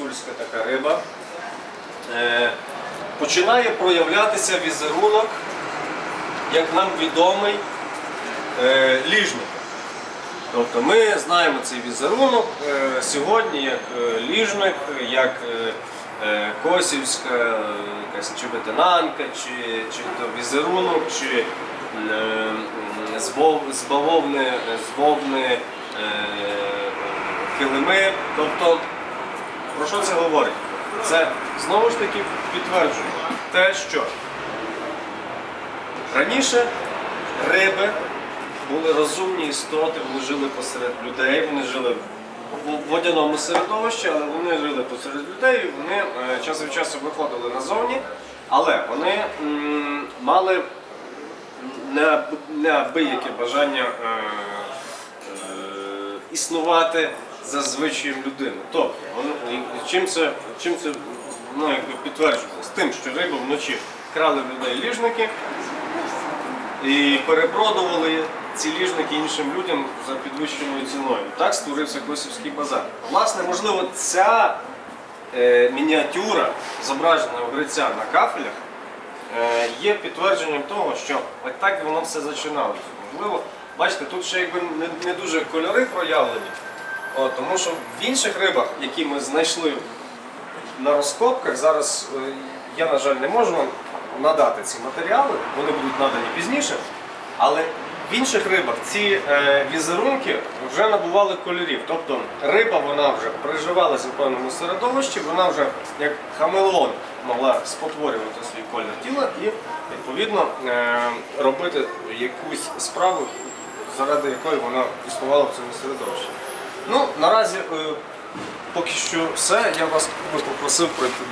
гуцульська така риба, е, починає проявлятися візерунок, як нам відомий, е, ліжник. Тобто ми знаємо цей візерунок е, сьогодні як ліжник, як косівська якась чи ветенанка, чи, чи то візерунок, чи з вов- бавовни, з вовни килими. Тобто, про що це говорить? Це знову ж таки підтверджує те, що раніше риби були розумні істоти, вони жили посеред людей, вони жили в водяному середовищі, але вони жили посеред людей, вони е, час від часу виходили назовні, але вони мали не- неабияке бажання е, е, існувати за звичаєм людини. Тобто, чим це, чим це ну, якби підтверджується? З тим, що риби вночі крали в людей ліжники, і перепродували ці ліжники іншим людям за підвищеною ціною. Так створився Косівський базар. Власне, можливо, ця е, мініатюра, зображена у Гриця на кафелях, е, є підтвердженням того, що от так воно все зачиналося. Можливо, бачите, тут ще якби не, не дуже кольори проявлені, От, тому що в інших рибах, які ми знайшли на розкопках. Зараз е, я, на жаль, не можу вам надати ці матеріали, вони будуть надані пізніше. Але в інших рибах ці е, візерунки вже набували кольорів. Тобто риба вона вже приживалася в певному середовищі, вона вже як хамелеон могла спотворювати свій колір тіла і відповідно е, робити якусь справу, заради якої вона існувала в цьому середовищі. Ну, наразі е, поки що все. Я вас попросив пройти до